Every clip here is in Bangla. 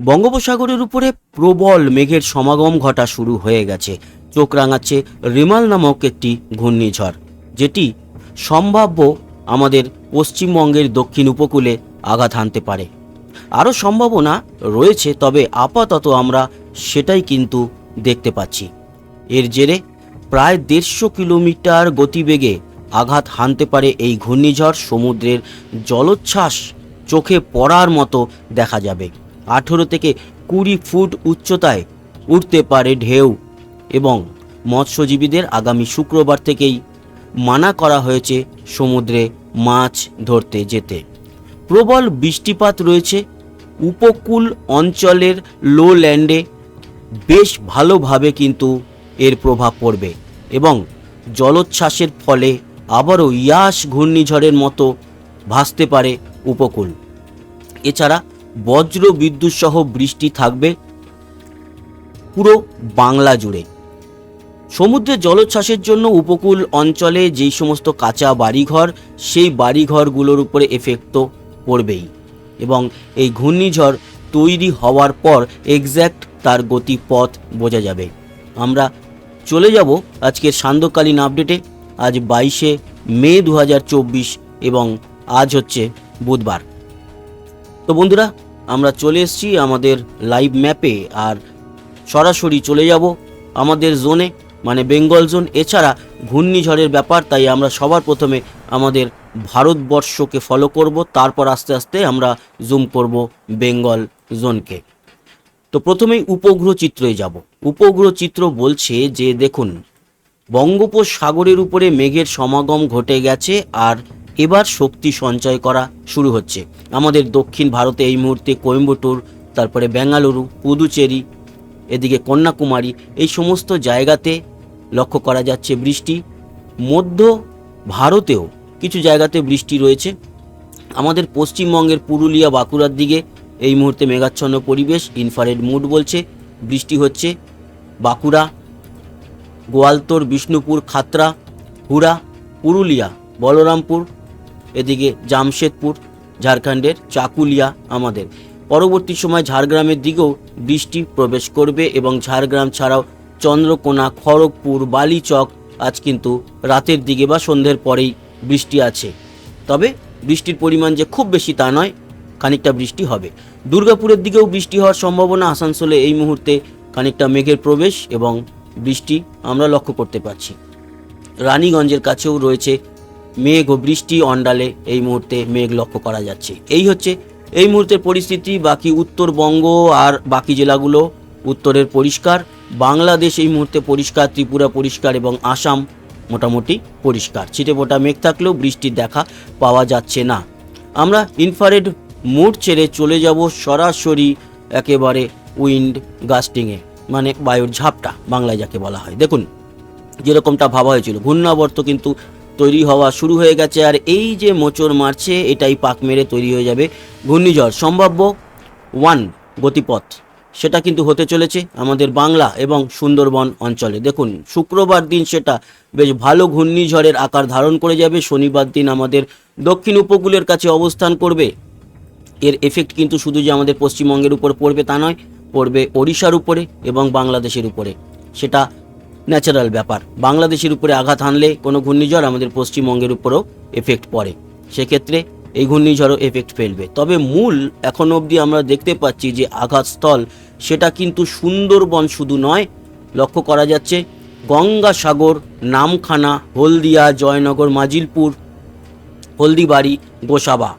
বঙ্গোপসাগরের উপরে প্রবল মেঘের সমাগম ঘটা শুরু হয়ে গেছে। চোখ রাঙাচ্ছে রিমাল নামক একটি ঘূর্ণিঝড়, যেটি সম্ভাব্য আমাদের পশ্চিমবঙ্গের দক্ষিণ উপকূলে আঘাত হানতে পারে। আরও সম্ভাবনা রয়েছে, তবে আপাতত আমরা সেটাই কিন্তু দেখতে পাচ্ছি। এর জেরে প্রায় দেড়শো কিলোমিটার গতিবেগে আঘাত হানতে পারে এই ঘূর্ণিঝড়। সমুদ্রের জলোচ্ছ্বাস চোখে পড়ার মতো দেখা যাবে। আঠেরো থেকে কুড়ি ফুট উচ্চতায় উঠতে পারে ঢেউ এবং মৎস্যজীবীদের আগামী শুক্রবার থেকেই মানা করা হয়েছে সমুদ্রে মাছ ধরতে যেতে। প্রবল বৃষ্টিপাত রয়েছে। উপকূল অঞ্চলের লো ল্যান্ডে বেশ ভালোভাবে কিন্তু এর প্রভাব পড়বে এবং জলোচ্ছ্বাসের ফলে আবারও ইয়াস ঘূর্ণিঝড়ের মতো ভাসতে পারে উপকূল। এছাড়া বজ্র বিদ্যুৎ সহ বৃষ্টি থাকবে পুরো বাংলা জুড়ে। সমুদ্রে জলোচ্ছ্বাসের জন্য উপকূল অঞ্চলে যেই সমস্ত কাঁচা বাড়িঘর, সেই বাড়িঘরগুলোর উপরে এফেক্ট তো পড়বেই। এবং এই ঘূর্ণিঝড় তৈরি হওয়ার পর এক্স্যাক্ট তার গতিপথ বোঝা যাবে। আমরা চলে যাব আজকের সান্ধ্যকালীন আপডেটে আজ বাইশে মে দু হাজার চব্বিশ এবং আজ হচ্ছে বুধবার। তো বন্ধুরা আমরা চলে এসেছি আমাদের লাইভ ম্যাপে আর সরাসরি চলে যাব আমাদের জোনে মানে বেঙ্গল জোন এছাড়া ঘূর্ণিঝড়ের ব্যাপার, তাই আমরা সবার প্রথমে আমাদের ভারতবর্ষকে ফলো করব, তারপর আস্তে আস্তে আমরা জুম করব বেঙ্গল জোনকে তো প্রথমেই উপগ্রহ চিত্রে যাব। উপগ্রহ চিত্র বলছে যে, দেখুন, বঙ্গোপসাগরের উপরে মেঘের সমাগম ঘটে গেছে, আর এবার শক্তি সঞ্চয় করা শুরু হচ্ছে। আমাদের দক্ষিণ ভারতে এই মুহূর্তে কোয়েম্বাটুর, তারপরে বেঙ্গালুরু, পুদুচেরি, এদিকে কন্যাকুমারী, এই সমস্ত জায়গাতে লক্ষ্য করা যাচ্ছে বৃষ্টি। মধ্য ভারতেও কিছু জায়গাতে বৃষ্টি রয়েছে। আমাদের পশ্চিমবঙ্গের পুরুলিয়া, বাঁকুড়ার দিকে এই মুহূর্তে মেঘাচ্ছন্ন পরিবেশ ইনফারেড মুড বলছে, বৃষ্টি হচ্ছে। বাঁকুড়া, গোয়ালতোর, বিষ্ণুপুর, খাতরা, হুড়া, পুরুলিয়া, বলরামপুর এদিকে জামশেদপুর, ঝাড়খণ্ডের চাকুলিয়া আমাদের। পরবর্তী সময় ঝাড়গ্রামের দিকেও বৃষ্টি প্রবেশ করবে এবং ঝাড়গ্রাম ছাড়াও চন্দ্রকোনা, খড়গপুর, বালিচক আজ কিন্তু রাতের দিকে বা সন্ধ্যের পরেই বৃষ্টি আছে। তবে বৃষ্টির পরিমাণ যে খুব বেশি তা নয়, খানিকটা বৃষ্টি হবে। দুর্গাপুরের দিকেও বৃষ্টি হওয়ার সম্ভাবনা আসানসোলে এই মুহূর্তে খানিকটা মেঘের প্রবেশ এবং বৃষ্টি আমরা লক্ষ্য করতে পারছি। রানীগঞ্জের কাছেও রয়েছে মেঘ ও বৃষ্টি অন্ডালে এই মুহূর্তে মেঘ লক্ষ্য করা যাচ্ছে। এই হচ্ছে, এই মুহূর্তের পরিস্থিতি, বাকি উত্তরবঙ্গ আর বাকি জেলাগুলো উত্তরের পরিষ্কার, বাংলাদেশ এই মুহূর্তে পরিষ্কার, ত্রিপুরা পরিষ্কার এবং আসাম মোটামুটি পরিষ্কার। ছিটেফোঁটা মেঘ থাকলেও বৃষ্টির দেখা পাওয়া যাচ্ছে না। আমরা ইনফারেড মুড ছেড়ে চলে যাব সরাসরি একেবারে উইন্ড গাস্টিংয়ে মানে বায়ুর ঝাপটা বাংলায় যাকে বলা হয়। দেখুন, যেরকমটা ভাবা হয়েছিল। ঘূর্ণাবর্ত কিন্তু তৈরি হওয়া শুরু হয়ে গেছে আর এই যে মোচড় মারছে, এটাই পাক মেরে তৈরি হয়ে যাবে ঘূর্ণিঝড়। সম্ভাব্য ওয়ান গতিপথ, সেটা কিন্তু হতে চলেছে আমাদের বাংলা এবং সুন্দরবন অঞ্চলে। দেখুন, শুক্রবার দিন সেটা বেশ ভালো ঘূর্ণিঝড়ের আকার ধারণ করে যাবে। শনিবার দিন আমাদের দক্ষিণ উপকূলের কাছে অবস্থান করবে। এর এফেক্ট কিন্তু শুধু যে আমাদের পশ্চিমবঙ্গের উপর পড়বে তা নয়, পড়বে ওড়িশার উপরে এবং বাংলাদেশের উপরে। সেটা ন্যাচারাল ব্যাপার। বাংলাদেশের উপরে আঘাত হানলে কোনো ঘূর্ণিঝড় আমাদের পশ্চিমবঙ্গের উপরও এফেক্ট পড়ে। সেক্ষেত্রে এই ঘূর্ণিঝড়ও এফেক্ট ফেলবে। তবে মূল এখন অবধি আমরা দেখতে পাচ্ছি যে আঘাতস্থল সেটা কিন্তু সুন্দরবন শুধু নয়, লক্ষ্য করা যাচ্ছে গঙ্গাসাগর, নামখানা, হলদিয়া, জয়নগর, মাজিলপুর, হলদিবাড়ি, গোসাবা।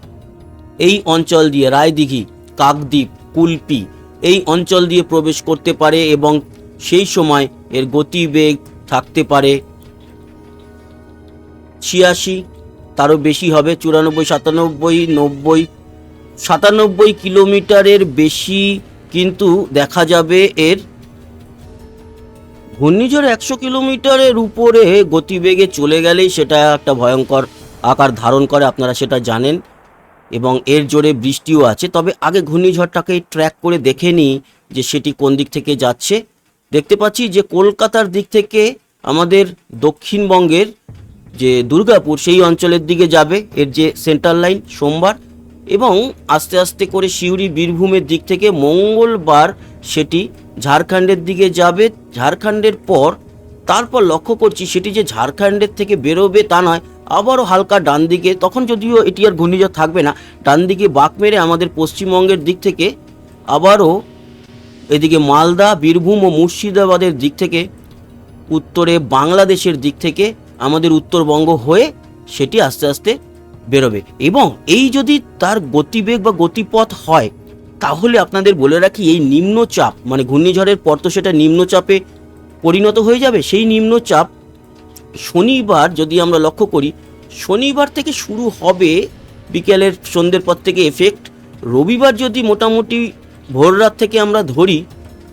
এই অঞ্চল দিয়ে রায়দিঘি, কাকদ্বীপ, কুলপি এই অঞ্চল দিয়ে প্রবেশ করতে পারে এবং সেই সময় এর গতিবেগ থাকতে পারে ছিয়াশি, তারও বেশি হবে চুরানব্বই, সাতানব্বই, নব্বই। সাতানব্বই কিলোমিটারের বেশি কিন্তু দেখা যাবে এর ঘূর্ণিঝড় একশো কিলোমিটারের উপরে গতিবেগে চলে গেলেই সেটা একটা ভয়ঙ্কর আকার ধারণ করে, আপনারা সেটা জানেন। এবং এর জোরে বৃষ্টিও আছে। তবে আগে ঘূর্ণিঝড়টাকে ট্র্যাক করে দেখে নিই যে সেটি কোন দিক থেকে যাচ্ছে। দেখতে পাচ্ছি যে কলকাতার দিক থেকে আমাদের দক্ষিণবঙ্গের যে দুর্গাপুর, সেই অঞ্চলের দিকে যাবে এর যে সেন্ট্রাল লাইন সোমবার এবং আস্তে আস্তে করে সিউড়ি বীরভূমের দিক থেকে মঙ্গলবার সেটি ঝাড়খণ্ডের দিকে যাবে। ঝাড়খণ্ডের পর তারপর লক্ষ্য করছি সেটি যে ঝাড়খণ্ডের থেকে বেরোবে তা নয়, আবারও হালকা ডান দিকে। তখন যদিও এটি আর ঘূর্ণিঝড় থাকবে না, ডান দিকে বাঁক মেরে আমাদের পশ্চিমবঙ্গের দিক থেকে আবারও এদিকে মালদা, বীরভূম ও মুর্শিদাবাদের দিক থেকে, উত্তরে বাংলাদেশের দিক থেকে আমাদের উত্তরবঙ্গ হয়ে সেটি আস্তে আস্তে বেরোবে। এবং এই যদি তার গতিবেগ বা গতিপথ হয়, তাহলে আপনাদের বলে রাখি এই নিম্নচাপ মানে ঘূর্ণিঝড়ের পর তো সেটা নিম্নচাপে পরিণত হয়ে যাবে, সেই নিম্নচাপ শনিবার যদি আমরা লক্ষ্য করি, শনিবার থেকে শুরু হবে বিকেলের সন্ধ্যের পর থেকে এফেক্ট রবিবার যদি মোটামুটি ভোর রাত থেকে আমরা ধরি,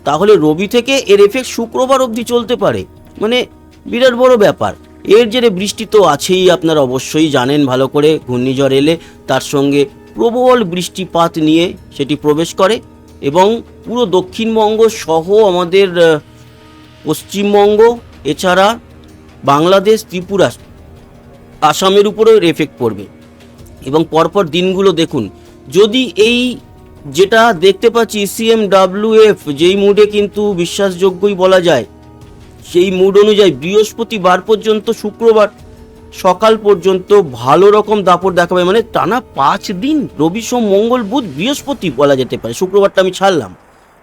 তাহলে রবি থেকে এর এফেক্ট শুক্রবার অবধি চলতে পারে। মানে বিরাট বড় ব্যাপার। এর জেরে বৃষ্টি তো আছেই, আপনারা অবশ্যই জানেন, ভালো করে ঘূর্ণিঝড় এলে তার সঙ্গে প্রবল বৃষ্টিপাত নিয়ে সেটি প্রবেশ করে এবং পুরো দক্ষিণবঙ্গ সহ আমাদের পশ্চিমবঙ্গ, এছাড়া বাংলাদেশ, ত্রিপুরা, আসামের উপরেও এফেক্ট পড়বে। এবং পরপর দিনগুলো দেখুন, যদি এই যেটা দেখতে পাচ্ছি সিএম ডাব্লিউএফ যেই মুডে কিন্তু বিশ্বাসযোগ্যই বলা যায়। সেই মুড অনুযায়ী বৃহস্পতিবার পর্যন্ত, শুক্রবার সকাল পর্যন্ত ভালো রকম দাপট দেখাবে। মানে টানা পাঁচ দিন, রবি, সোম, মঙ্গল, বুধ, বৃহস্পতি বলা যেতে পারে। শুক্রবারটা আমি ছাড়লাম।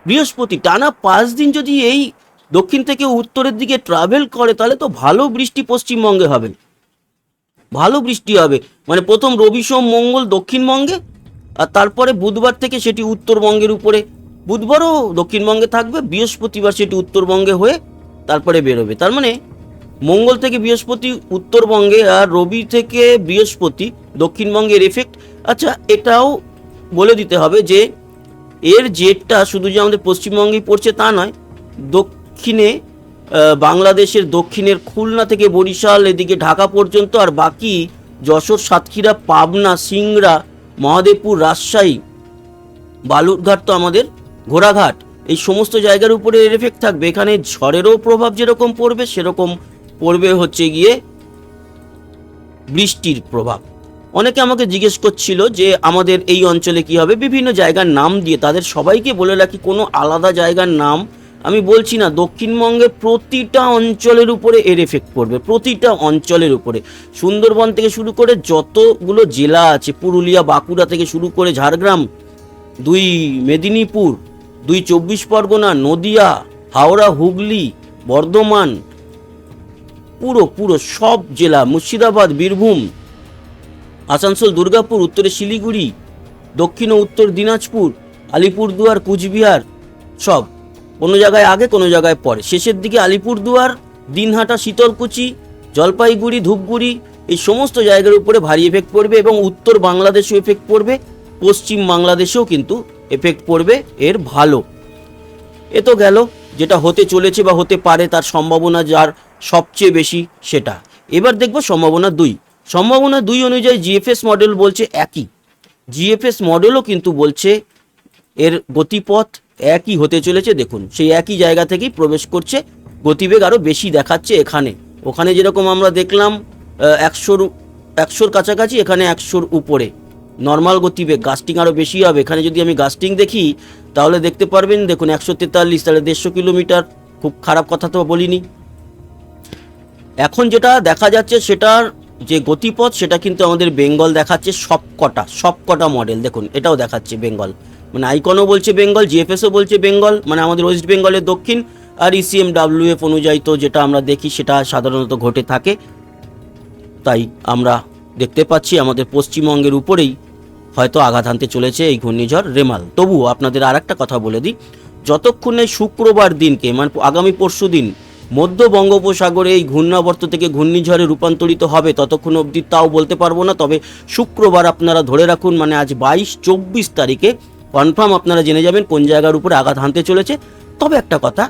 বৃহস্পতি, টানা পাঁচ দিন যদি এই দক্ষিণ থেকে উত্তরের দিকে ট্রাভেল করে, তাহলে তো ভালো বৃষ্টি পশ্চিমবঙ্গে হবে। ভালো বৃষ্টি হবে। মানে প্রথম রবি, সোম, মঙ্গল দক্ষিণবঙ্গে আর তারপরে বুধবার থেকে সেটি উত্তরবঙ্গের উপরে। বুধবারও দক্ষিণবঙ্গে থাকবে, বৃহস্পতিবার সেটি উত্তরবঙ্গে হয়ে তারপরে বেরোবে। তার মানে মঙ্গল থেকে বৃহস্পতি, উত্তরবঙ্গে আর রবি থেকে বৃহস্পতি, দক্ষিণবঙ্গের এফেক্ট আচ্ছা এটাও বলে দিতে হবে যে, এর জেটটা শুধু যে আমাদের পশ্চিমবঙ্গেই পড়ছে তা নয়, দক্ষিণে বাংলাদেশের দক্ষিণের খুলনা থেকে বরিশাল, এদিকে ঢাকা পর্যন্ত আর বাকি যশোর, সাতক্ষীরা, পাবনা, সিংড়া মহাদেবপুর রাজশাহী, বালুরঘাট তো আমাদের ঘোড়াঘাট। এই সমস্ত জায়গার উপরে এর এফেক্ট থাকবে। এখানে ঝড়েরও প্রভাব যেরকম পড়বে, সেরকম পড়বে হচ্ছে গিয়ে বৃষ্টির প্রভাব। অনেকে আমাকে জিজ্ঞেস করছিল যে আমাদের এই অঞ্চলে কি হবে? বিভিন্ন জায়গার নাম দিয়ে তাদের সবাইকে বলে রাখি, কোনো আলাদা জায়গার নাম আমি বলছি না, দক্ষিণবঙ্গে প্রতিটা অঞ্চলের উপরে এর এফেক্ট পড়বে, প্রতিটা অঞ্চলের উপরে। সুন্দরবন থেকে শুরু করে যতগুলো জেলা আছে, পুরুলিয়া, বাঁকুড়া থেকে শুরু করে ঝাড়গ্রাম, দুই মেদিনীপুর, দুই চব্বিশ পরগনা, নদিয়া, হাওড়া, হুগলি, বর্ধমান, পুরো পুরো সব জেলা, মুর্শিদাবাদ, বীরভূম, আসানসোল, দুর্গাপুর, উত্তরে শিলিগুড়ি, দক্ষিণ ও উত্তর দিনাজপুর, আলিপুরদুয়ার, কুচবিহার, সব। কোনো জায়গায় আগে, কোনো জায়গায় পরে। শেষের দিকে আলিপুরদুয়ার, দিনহাটা, শীতলকুচি, জলপাইগুড়ি, ধূপগুড়ি, এই সমস্ত জায়গার উপরে ভারী এফেক্ট পড়বে এবং উত্তর বাংলাদেশেও এফেক্ট পড়বে, পশ্চিম বাংলাদেশেও কিন্তু এফেক্ট পড়বে, এর ভালো। এ তো গেল, যেটা হতে চলেছে বা হতে পারে তার সম্ভাবনা যার সবচেয়ে বেশি সেটা। এবার দেখব সম্ভাবনা দুই। সম্ভাবনা দুই অনুযায়ী জিএফএস মডেল বলছে একই। জিএফএস মডেলও কিন্তু বলছে এর গতিপথ একই হতে চলেছে, দেখুন, সেই একই জায়গা থেকেই প্রবেশ করছে, গতিবেগ আরও বেশি দেখাচ্ছে এখানে। ওখানে যেরকম আমরা দেখলাম একশোর একশোর কাছাকাছি, এখানে একশোর উপরে। নর্মাল গতিবেগ, গাস্টিং আরও বেশি হবে। এখানে যদি আমি গাস্টিং দেখি, তাহলে দেখতে পারবেন, দেখুন, একশো তেতাল্লিশ, তাহলে দেড়শো কিলোমিটার। খুব খারাপ কথা তো বলিনি। এখন যেটা দেখা যাচ্ছে, সেটার যে গতিপথ, সেটা কিন্তু আমাদের বেঙ্গল দেখাচ্ছে সবকটা সবকটা মডেল দেখুন, এটাও দেখাচ্ছে বেঙ্গল। মানে আইকনও বলছে বেঙ্গল জিএফএসও বলছে বেঙ্গল মানে আমাদের ওয়েস্ট বেঙ্গলের দক্ষিণ, আর E ইসিএম ডাব্লিউএফ অনুযায়ী তো যেটা আমরা দেখি সেটা সাধারণত ঘটে থাকে। তাই আমরা দেখতে পাচ্ছি আমাদের পশ্চিমবঙ্গের উপরেই হয়তো আঘাত আনতে চলেছে এই ঘূর্ণিঝড় রেমাল। তবুও আপনাদের আর একটা কথা বলে দিই, যতক্ষণে শুক্রবার দিনকে মানে আগামী পরশু দিন, মধ্য বঙ্গোপসাগরে এই ঘূর্ণাবর্ত থেকে ঘূর্ণিঝড়ে রূপান্তরিত হবে, ততক্ষণ অবধি তাও বলতে পারব না, তবে শুক্রবার আপনারা ধরে রাখুন মানে আজ বাইশ, চব্বিশ তারিখে কনফার্ম আপনারা জেনে যাবেন কোন জায়গার উপরে আঘাত হানতে চলেছে। তবে একটা কথা,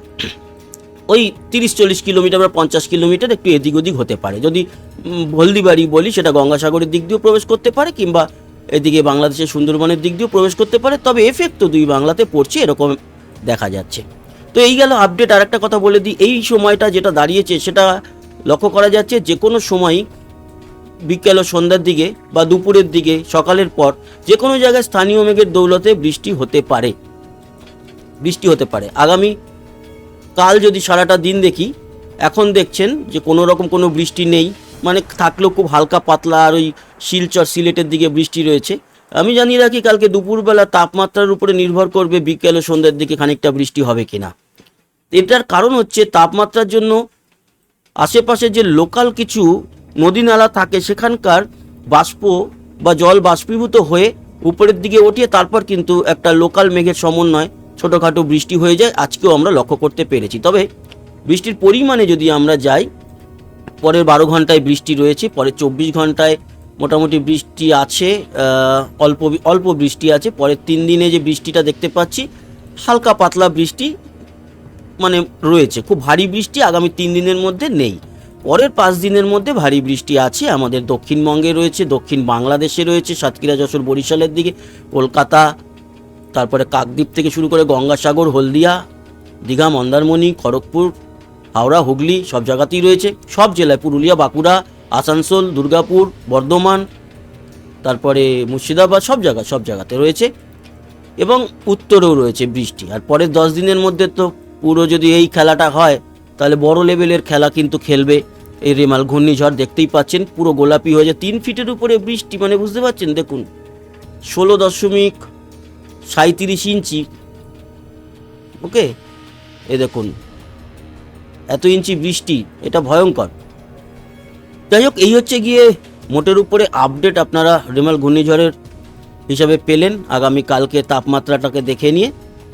ওই তিরিশ চল্লিশ কিলোমিটার বা পঞ্চাশ কিলোমিটার একটু এদিক ওদিক হতে পারে। যদি হলদিবাড়ি বলি, সেটা গঙ্গাসাগরের দিক দিয়েও প্রবেশ করতে পারে, কিংবা এদিকে বাংলাদেশের সুন্দরবনের দিক দিয়েও প্রবেশ করতে পারে, তবে এফেক্ট তো দুই বাংলাতে পড়ছে, এরকম দেখা যাচ্ছে। তো এই গেল আপডেট আর একটা কথা বলে দিই, এই সময়টা যেটা দাঁড়িয়েছে, সেটা লক্ষ্য করা যাচ্ছে, যে কোনো সময়ই বিকেল ও সন্ধ্যার দিকে বা দুপুরের দিকে, সকালের পর যে কোনো জায়গায় স্থানীয় মেঘের দৌলতে বৃষ্টি হতে পারে। বৃষ্টি হতে পারে। আগামী কাল যদি সারাটা দিন দেখি, এখন দেখছেন যে কোনো রকম কোনো বৃষ্টি নেই। মানে থাকলেও খুব হালকা পাতলা আর ওই শিলচর সিলেটের দিকে বৃষ্টি রয়েছে। আমি জানিয়ে রাখি, কালকে দুপুরবেলা তাপমাত্রার উপরে নির্ভর করবে বিকেল ও সন্ধ্যের দিকে খানিকটা বৃষ্টি হবে কিনা। এটার কারণ হচ্ছে তাপমাত্রার জন্য আশেপাশে যে লোকাল কিছু নদী নালা থাকে, সেখানকার বাষ্প বা জল বাষ্পীভূত হয়ে উপরের দিকে ওঠিয়ে তারপর কিন্তু একটা লোকাল মেঘের সমন্বয় ছোটোখাটো বৃষ্টি হয়ে যায়। আজকেও আমরা লক্ষ্য করতে পেরেছি। তবে বৃষ্টির পরিমাণে যদি আমরা যাই, পরের বারো ঘন্টায় বৃষ্টি রয়েছে, পরের চব্বিশ ঘন্টায় মোটামুটি বৃষ্টি আছে অল্প অল্প বৃষ্টি আছে, পরের তিন দিনে যে বৃষ্টিটা দেখতে পাচ্ছি, হালকা পাতলা বৃষ্টি মানে রয়েছে। খুব ভারী বৃষ্টি আগামী তিন দিনের মধ্যে নেই। পরের পাঁচ দিনের মধ্যে ভারী বৃষ্টি আছে, আমাদের দক্ষিণবঙ্গে রয়েছে, দক্ষিণ বাংলাদেশে রয়েছে, সাতক্ষীরা, যশোর, বরিশালের দিকে, কলকাতা, তারপরে কাকদ্বীপ থেকে শুরু করে গঙ্গাসাগর, হলদিয়া, দীঘা, মন্দারমণি, খড়গপুর, হাওড়া, হুগলি, সব জায়গাতেই রয়েছে। সব জেলায় পুরুলিয়া, বাঁকুড়া, আসানসোল, দুর্গাপুর, বর্ধমান, তারপরে মুর্শিদাবাদ, সব জায়গা, সব জায়গাতে রয়েছে। এবং উত্তরেও রয়েছে বৃষ্টি। আর পরের দশ দিনের মধ্যে তো পুরো যদি এই খেলাটা হয়, তাহলে বড় লেভেলের খেলা কিন্তু খেলবে এই রেমাল ঘূর্ণিঝড় দেখতেই পাচ্ছেন, পুরো গোলাপি হয়ে যায় তিন ফিটের উপরে বৃষ্টি মানে বুঝতে পারছেন? দেখুন, ষোলো দশমিক সাঁত্রিশ ইঞ্চি। ওকে? এ দেখুন, এত ইঞ্চি বৃষ্টি, এটা ভয়ঙ্কর। যাই হোক, এই হচ্ছে গিয়ে মোটের উপরে আপডেট আপনারা রেমাল ঘূর্ণিঝড়ের হিসাবে পেলেন। আগামী কালকে তাপমাত্রাটাকে দেখে নিয়ে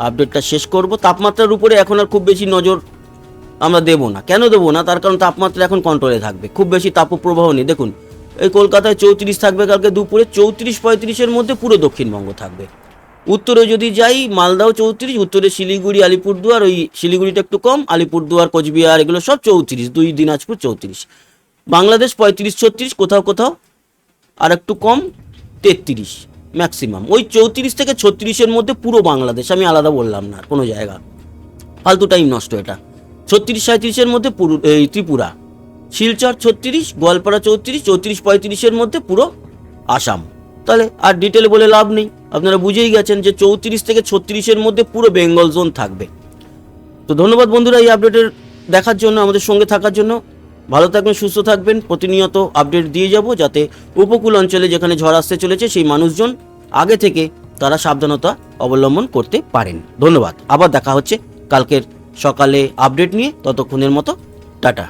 আপডেটটা শেষ করব। তাপমাত্রার উপরে এখন আর খুব বেশি নজর আমরা দেবো না। কেন দেবো না? তার কারণ তাপমাত্রা এখন কন্ট্রোলে থাকবে। খুব বেশি তাপপ্রবাহ নেই। দেখুন, এই কলকাতায় চৌত্রিশ থাকবে কালকে দুপুরে, চৌত্রিশ পঁয়ত্রিশের মধ্যে পুরো দক্ষিণবঙ্গ থাকবে। উত্তরে যদি যাই, মালদাও চৌত্রিশ, উত্তরে শিলিগুড়ি, আলিপুরদুয়ার, ওই শিলিগুড়িটা একটু কম, আলিপুরদুয়ার, কোচবিহার, এগুলো সব চৌত্রিশ, দুই দিনাজপুর চৌত্রিশ। বাংলাদেশ পঁয়ত্রিশ, ছত্রিশ, কোথাও কোথাও, আর একটু কম, তেত্রিশ ম্যাক্সিমাম ওই চৌত্রিশ থেকে ছত্রিশের মধ্যে পুরো বাংলাদেশ, আমি আলাদা বললাম না, কোনো জায়গা। ফালতু টাইম নষ্ট এটা। ছত্রিশ সাঁত্রিশের মধ্যে পুরো, এই ত্রিপুরা। শিলচর ছত্রিশ, গোয়ালপাড়া চৌত্রিশ চৌত্রিশ পঁয়ত্রিশের মধ্যে পুরো আসাম। তাহলে আর ডিটেলে বলে লাভ নেই। আপনারা বুঝেই গেছেন যে চৌত্রিশ থেকে ছত্রিশের মধ্যে পুরো বেঙ্গল জোন থাকবে। তো ধন্যবাদ বন্ধুরা এই আপডেটের দেখার জন্য, আমাদের সঙ্গে থাকার জন্য। ভালো থাকবেন, সুস্থ থাকবেন। প্রতিনিয়ত আপডেট দিয়ে যাব যাতে উপকূল অঞ্চলে যেখানে ঝড় আসতে চলেছে, সেই মানুষজন আগে থেকে তারা সাবধানতা অবলম্বন করতে পারেন। ধন্যবাদ। আবার দেখা হচ্ছে কালকের সকালে আপডেট নিয়ে ততক্ষণের মতো টাটা।